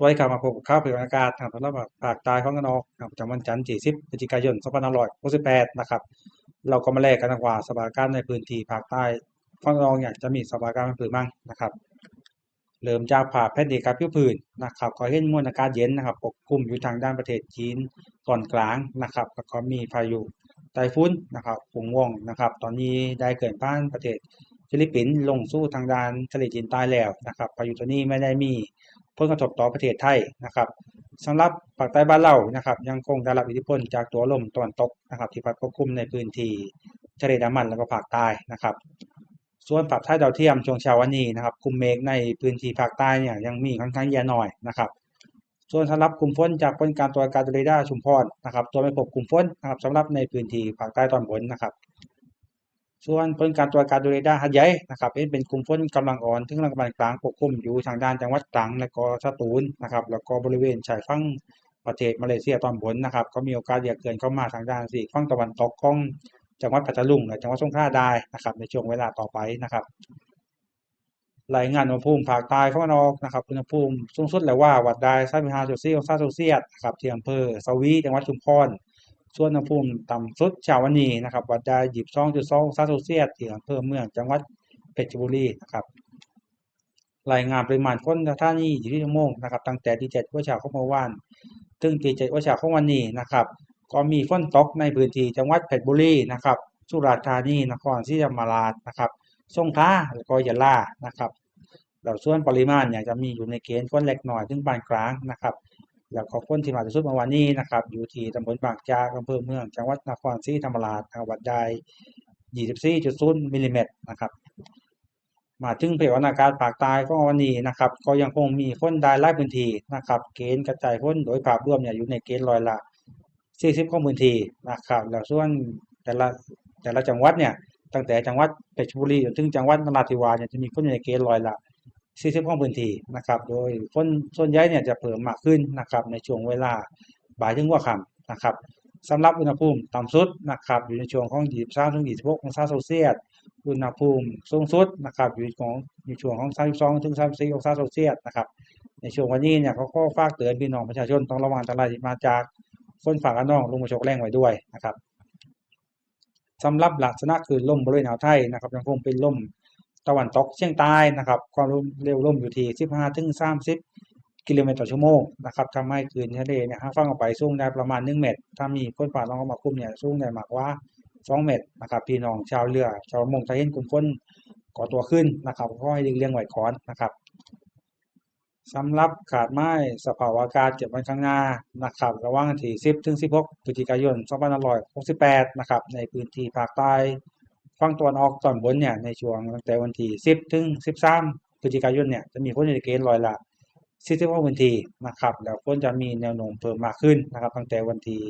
สวัสดีครับมาพบกับข่าวเผยอากาศนะครับสำหรับภาคใต้ของกันออกครับประจำวันจันทร์ที่10พฤศจิกายน2568นะครับ เราก็มาแลกกันนะว่าสถาการในพื้นที่ภาคใต้ฝั่งตะวันออกจะมีสถาการเป็นผืนมั่งนะครับ เริ่มจากผ่าแผ่นดินกับผิวพื้นนะครับก็เห็นมวลอากาศเย็นนะครับ ปกคลุมอยู่ทางด้านประเทศจีนตอนกลางนะครับแล้วก็มีพายุไต้ฝุ่นนะครับฝงว่องนะครับ ตอนนี้ได้เกิดผ่านประเทศฟิลิปปินส์ลงสู่ทางด้านทะเลจีนใต้แล้วนะครับพายุตัวนี้ไม่ได้มี ผลกระทบต่อประเทศไทยนะครับสำหรับภาคใต้บ้านเรานะครับ ยังคงได้รับอิทธิพลจากตัวลมตะวันตกนะครับที่พัดปกคลุมในพื้นที่ทะเลน้ำมันแล้วก็ภาคใต้นะครับ ส่วนปรับท้ายดาวเทียมช่วงเช้าวันนี้นะครับกลุ่มเมฆในพื้นที่ภาคใต้เนี่ยยังมีค่อนข้างเยอะหน่อยนะครับส่วนสำหรับกลุ่มฝนจากผลการตรวจการเรดาร์ชุมพรนะครับ ตัวไม่พบกลุ่มฝนนะครับสำหรับในพื้นที่ภาคใต้ตอนบนนะครับ ส่วนผลการตรวจการเรดาร์หัดใหญ่นะครับเป็นเป็นกลุ่มฝนกำลังอ่อนถึงกำลังกลางปกคลุมอยู่ทางด้านจังหวัดตรังและก็สตูลนะครับแล้วก็บริเวณชายฝั่งประเทศมาเลเซียตอนบนนะครับ ก็มีโอกาสที่จะเกิดเข้ามาทางด้านสี่ฝั่งตะวันตกของจังหวัดพัทลุงและจังหวัดสงขลาได้นะครับ ในช่วงเวลาต่อไปนะครับรายงานอุณหภูมิภาคใต้ฝั่งนอกนะครับอุณหภูมิสูงสุดแล้วว่าวัดได้35.4องศาเซลเซียสนะครับที่อำเภอสวีจังหวัดชุมพร ส่วนอุณหภูมิต่ำสุดเช้าวันนี้นะครับวัดได้22.2องศาเซเซียสที่อำเภอเมืองจังหวัดเพชรบุรีนะครับรายงานปริมาณฝนท่านี้อยู่ที่ชั่วโมงนะครับตั้งแต่ที่7ว่าเช้าของเมื่อวานถึงที่7ว่าเช้าของวันนี้นะครับ ก็มีฝนตกในพื้นที่จังหวัดเพชรบุรีนะครับสุราษฎร์ธานีนครศรีธรรมราชนะครับสงขลาแล้วก็ยะลานะครับแล้วส่วนปริมาณเนี่ยจะมีอยู่ในเกณฑ์ฝนเล็กน้อยถึงปานกลางนะครับ แล้วก็ฝนที่มาจากสุดเมื่อวานนี้นะครับ อยู่ที่ตำบลบางจากอำเภอเมืองจังหวัดนครศรีธรรมราชวัดได้24.0มิลลิเมตรนะครับ มาถึงเพจวันอากาศภาคใต้ของวันนี้นะครับ ก็ยังคงมีฝนได้หลายพื้นที่นะครับ เกณฑ์กระจายฝนโดยภาพรวมเนี่ยอยู่ในเกณฑ์ร้อยละ 40 ของพื้นที่นะครับ แล้วส่วนแต่ละแต่ละจังหวัดเนี่ยตั้งแต่จังหวัดเพชรบุรีจนถึงจังหวัดนราธิวาสเนี่ยจะมีฝนอยู่ในเกณฑ์ร้อยละ 40ของพื้นที่นะครับโดยฝนส่วนใหญ่เนี่ยจะเพิ่มมากขึ้นนะครับในช่วงเวลาบ่ายถึงหัวค่ำนะครับสำหรับอุณหภูมิต่ำสุดนะครับอยู่ในช่วงของ 23ถึง26องศาเซลเซียสอุณหภูมิสูงสุดนะครับอยู่ของในช่วงของ 32ถึง34องศาเซลเซียสนะครับในช่วงวันนี้เนี่ยเขาก็ฝากเตือนพี่น้องประชาชนต้องระวังอันตรายมาจากฝนฟ้าคะนองลมกระโชกแรงไว้ด้วยนะครับสำหรับลักษณะคือลมบริเวณอ่าวไทยนะครับยังคงเป็นลม ตะวันตกเฉียงใต้นะครับความเร็วลมอยู่ที่ 15ถึง30 กิโลเมตรต่อชั่วโมงนะครับทำให้คลื่นทะเลเนี่ยฟังออกไปสูงได้ประมาณ 1 เมตร ถ้ามีฝนฟ้าลองมาคุ้มเนี่ยสูงได้มากกว่า 2 เมตรนะครับพี่น้องชาวเรือชาวมงถ้เห็นกลุ่มฝนก่อตัวขึ้นนะครับก็ให้เลี้ยงไหวคอนนะครับสำหรับขาดไม้สภาวะอากาศเจ็ดวันข้างหน้านะครับระหว่างที่ 10 ถึง 16 พฤศจิกายน 2568 นะครับในพื้นที่ภาคใต้ ฝั่งตะวันออกตอนบนเนี่ยในช่วงตั้งแต่วันที่ 10 ถึง 13 พฤศจิกายนเนี่ยจะมีฝนในเกณฑ์ร้อยละ40พื้นที่นะครับแล้วฝนจะมีแนวโน้มเพิ่มมากขึ้นนะครับ ตั้งแต่วันที่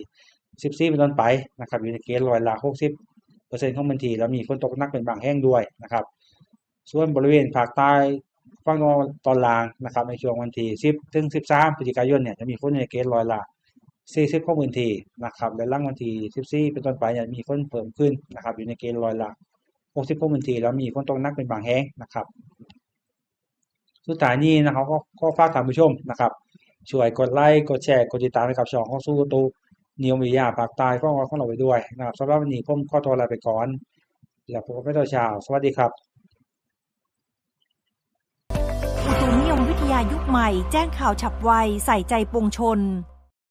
14 เป็นต้นไปนะครับอยู่ในเกณฑ์ร้อยละ 60เปอร์เซ็นต์ของพื้นที่แล้วมีฝนตกหนักเป็นบางแห่งด้วยนะครับ ส่วนบริเวณภาคใต้ฝั่งตอนล่างนะครับในช่วงวันที่ 10 ถึง 13 พฤศจิกายนเนี่ยจะมีฝนในเกณฑ์ร้อยละ 40ของพื้นทีนะครับและหลังวันที่14เป็นต้นไปเนี่ยมีฝนเพิ่มขึ้นนะครับอยู่ในเกณฑ์ร้อยละ60ของพื้นทีแล้วมีฝนตกนักเป็นบางแห่งนะครับ สุดท้ายนี้นะครับก็ก็ฝากท่านผู้ชมนะครับ ช่วยกดไลค์กดแชร์กดติดตามให้กับช่องของสู้ตูนิวมียาภาคใต้ของเราของเราไปด้วยนะครับสำหรับวันนี้ผมขอตัวลาไปก่อน แล้วพบกันใหม่ตอนเช้าสวัสดีครับอุตุนิยมวิทยายุคใหม่ แจ้งข่าวฉับไวใส่ใจปวงชน